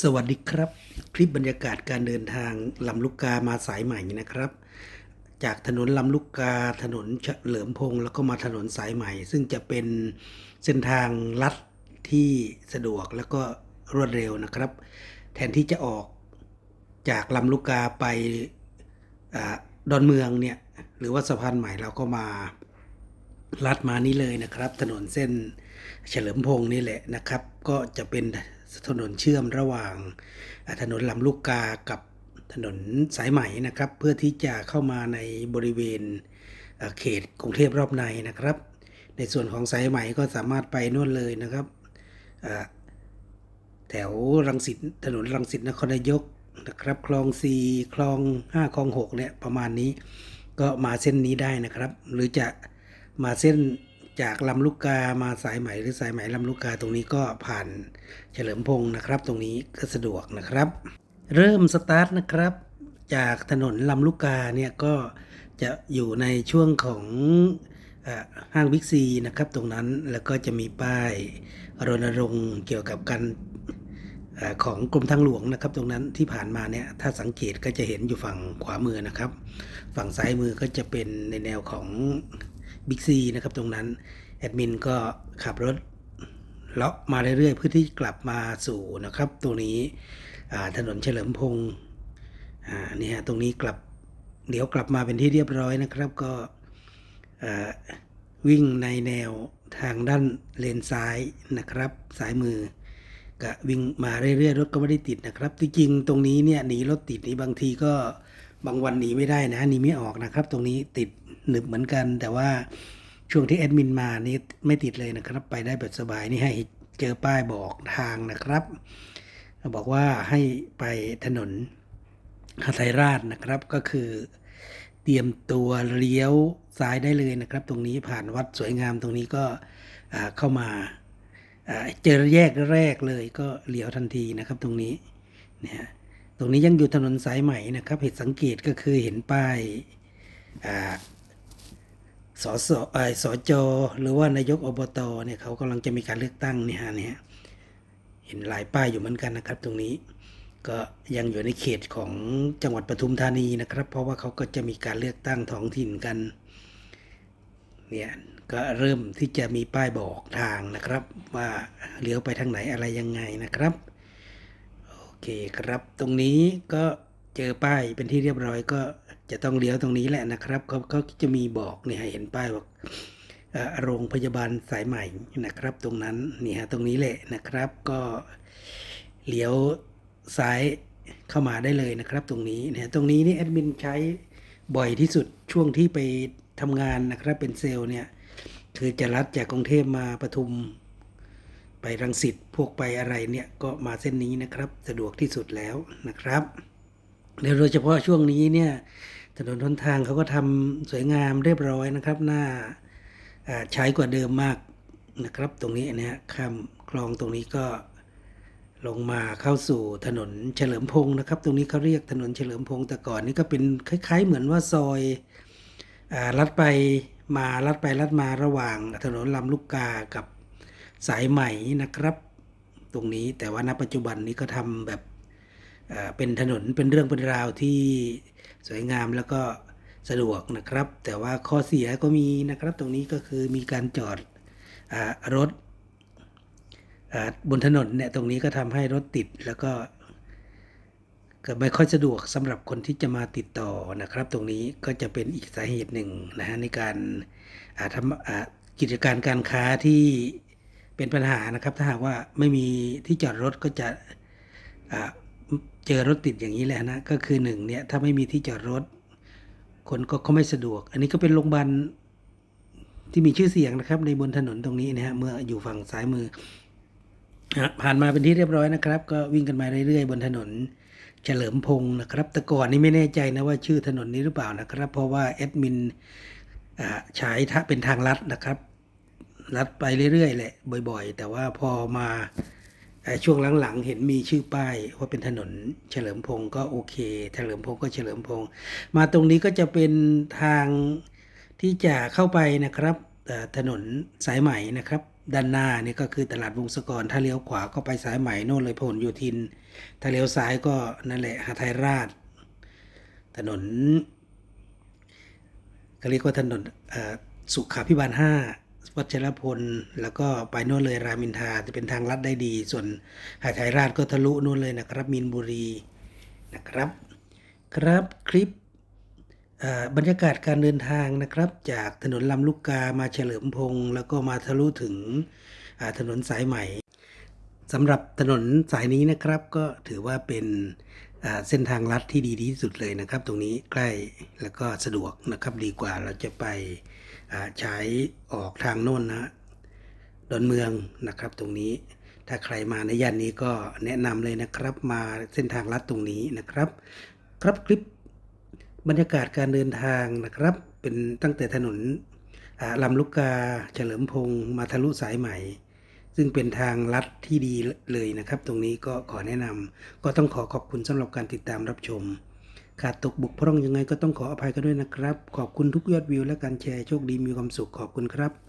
สวัสดีครับ คลิปบรรยากาศการเดินทางลำลูกกามาสายใหม่นะครับ จากถนนลำลูกกาถนนเฉลิมพงศ์แล้วก็มาถนนสายใหม่ ซึ่งจะเป็นเส้นทางลัดที่สะดวกแล้วก็รวดเร็วนะครับ แทนที่จะออกจากลำลูกกาไปอดอนเมืองเนี่ยหรือว่าสะพานใหม่เราก็มาลัดมานี้เลยนะครับ ถนนเส้นเฉลิมพงศ์นี่แหละนะครับ ก็จะเป็น ถนนเชื่อมระหว่างถนนลำลูกกากับถนนสายไหม่นะครับ เพื่อที่จะเข้ามาในบริเวณเขตกรุงเทพรอบในนะครับ ในส่วนของสายไหม่ก็สามารถไปนู่นเลยนะครับแถวรังสิตถนนรังสิตนครนายกนะครับคลองสีคลองห้าคลองหกเนี่ย ประมาณนี้ ก็มาเส้นนี้ได้นะครับ หรือจะมาเส้น จากลำลูกกามาสายไหมหรือสายไหมลำลูกกาตรงนี้ก็ผ่านเฉลิมพงศ์นะครับ ตรงนี้ก็สะดวกนะครับ เริ่มสตาร์ทนะครับ จากถนนลำลูกกาเนี่ยก็จะอยู่ในช่วงของอห้างบิ๊กซีนะครับตรงนั้นแล้วก็จะมีป้ายรณรงค์เกี่ยวกับการอของกรมทางหลวงนะครับ ตรงนั้นที่ผ่านมาเนี่ยถ้าสังเกตก็จะเห็นอยู่ฝั่งขวามือนะครับ ฝั่งซ้ายมือก็จะเป็นในแนวของ บิ๊กซีนะครับตรงนั้น แอดมินก็ขับรถเลาะมาเรื่อยๆเพื่อที่กลับมาสู่นะครับตรงนี้ถนนเฉลิมพงศ์นี่ยตรงนี้กลับเดี๋ยวกลับมาเป็นที่เรียบร้อยนะครับก็วิ่งในแนวทางด้านเลนซ้ายนะครับซ้ายมือก็วิ่งมาเรื่อยๆรถก็ไม่ได้ติดนะครับที่จริงตรงนี้เนี่ยหนีรถติดนี่บางทีก็ บางวันหนีไม่ได้นะหนีไม่ออกนะครับ ตรงนี้ติดหนึบเหมือนกัน แต่ว่าช่วงที่แอดมินมานี่ไม่ติดเลยนะครับ ไปได้แบบสบายนี่ให้เจอป้ายบอกทางนะครับ บอกว่าให้ไปถนนหาไทยราชนะครับก็คือเตรียมตัวเลี้ยวซ้ายได้เลยนะครับ ตรงนี้ผ่านวัดสวยงามตรงนี้ก็เข้ามาเจอแยกแรกเลยก็เลี้ยวทันทีนะครับตรงนี้เนะฮะ ตรงนี้ยังอยู่ถนนสายใหม่นะครับเหตุสังเกตก็คือเห็นป้ายอ่าสสอ่อสจหรือว่านายกอบตเนี่ยเขากำลังจะมีการเลือกตั้งเนี่ยฮะเนี่ยเห็นหลายป้ายอยู่เหมือนกันนะครับ ตรงนี้ก็ยังอยู่ในเขตของจังหวัดปทุมธานีนะครับ เพราะว่าเขาก็จะมีการเลือกตั้งท้องถิ่นกันเนี่ยก็เริ่มที่จะมีป้ายบอกทางนะครับ ว่าเลี้ยวไปทางไหนอะไรยังไงนะครับ เคครับตรงนี้ก็เจอป้ายเป็นที่เรียบร้อยก็จะต้องเลี้ยวตรงนี้แหละนะครับเขาเขาจะมีบอกเนี่ยเห็นป้ายบอกโรงพยาบาลสายใหม่นะครับ ตรงนั้นนี่ฮะตรงนี้แหละนะครับก็เลี้ยวซ้ายเข้ามาได้เลยนะครับ ตรงนี้นะตรงนี้นี่แอดมินใช้บ่อยที่สุดช่วงที่ไปทำงานนะครับเป็นเซลล์เนี่ยคือจะลัดจากกรุงเทพมาปทุม ไปรังสิตพวกไปอะไรเนี่ยก็มาเส้นนี้นะครับสะดวกที่สุดแล้วนะครับแล้วโดยเฉพาะช่วงนี้เนี่ยถนนทนทางเขาก็ทำสวยงามเรียบร้อยนะครับหน้าอ่าใช้กว่าเดิมมากนะครับ ตรงนี้นะฮะข้ามคลองตรงนี้ก็ลงมาเข้าสู่ถนนเฉลิมพงศ์นะครับ ตรงนี้เขาเรียกถนนเฉลิมพงศ์แต่ก่อนนี่ก็เป็นคล้าย ๆ เหมือนว่าซอยอลัดไปมาลัดไปลัดมาระหว่างถนนลำลูกกากับ สายไหม่นะครับ ตรงนี้แต่ว่าณปัจจุบันนี้ก็ทำแบบเป็นถนนเป็นเรื่องเป็นราวที่สวยงามแล้วก็สะดวกนะครับ แต่ว่าข้อเสียก็มีนะครับ ตรงนี้ก็คือมีการจอดอรถบนถนนเนี่ยตรงนี้ก็ทำให้รถติดแล้วก็ก็ไม่ค่อยสะดวกสำหรับคนที่จะมาติดต่อนะครับ ตรงนี้ก็จะเป็นอีกสาเหตุหนึ่งนะฮะในการทำกิจการการค้าที่ เป็นปัญหานะครับ ถ้าหากว่าไม่มีที่จอดรถก็จะเจอรถติดอย่างนี้แหละนะก็คือหนึ่งเนี่ยถ้าไม่มีที่จอดรถ คนก็เขาไม่สะดวก อันนี้ก็เป็นโรงพยาบาลที่มีชื่อเสียงนะครับ ในบนถนนตรงนี้นะฮะเมื่ออยู่ฝั่งซ้ายมืออะผ่านมาเป็นที่เรียบร้อยนะครับ ก็วิ่งกันมาเรื่อยๆ บนถนนเฉลิมพงศ์นะครับแต่ก่อนนี้ไม่แน่ใจนะว่าชื่อถนนนี้หรือเปล่านะครับ เพราะว่าแอดมินใช้ทะเป็นทางลัดนะครับ ลัดไปเรื่อยๆแหละบ่อย ๆ แต่ว่าพอมาช่วงหลังๆ เห็นมีชื่อป้ายว่าเป็นถนนเฉลิมพงศ์ก็โอเค เฉลิมพงศ์ก็เฉลิมพงศ์มาตรงนี้ก็จะเป็นทางที่จะเข้าไปนะครับถนนสายใหม่นะครับ ด้านหน้านี่ก็คือตลาดวงศกร ถ้าเลี้ยวขวาก็ไปสายใหม่โน่นเลยพหลโยธิน ถ้าเลี้ยวซ้ายก็นั่นแหละหาไทยราช ถนนก็เรียกว่าถนนสุขาพิบาลห้า วัชรพล แล้วก็ไปโน่นเลยรามินทาจะเป็นทางลัดได้ดี ส่วนหาดไทยราชก็ทะลุนู่นเลยนะครับ มีนบุรีนะครับ ครับคลิปบรรยากาศการเดินทางนะครับ จากถนนลำลูกกามาเฉลิมพงศ์แล้วก็มาทะลุถึงถนนสายใหม่สำหรับถนนสายนี้นะครับก็ถือว่าเป็นเส้นทางลัดที่ดีที่สุดเลยนะครับ ตรงนี้ใกล้แล้วก็สะดวกนะครับดีกว่าเราจะไป อ่าใช้ออกทางโน้นนะดอนเมืองนะครับตรงนี้ ถ้าใครมาในย่านนี้ก็แนะนำเลยนะครับมาเส้นทางลัดตรงนี้นะครับ ครับคลิปบรรยากาศการเดินทางนะครับ เป็นตั้งแต่ถนนลำลูกกาเฉลิมพงศ์มาทะลุสายใหม่ ซึ่งเป็นทางลัดที่ดีเลยนะครับ ตรงนี้ก็ขอแนะนำก็ต้องขอขอบคุณสำหรับการติดตามรับชม ขาดตกบกพร่องยังไงก็ต้องขออภัยกันด้วยนะครับ ขอบคุณทุกยอดวิวและการแชร์โชคดีมีความสุขขอบคุณครับ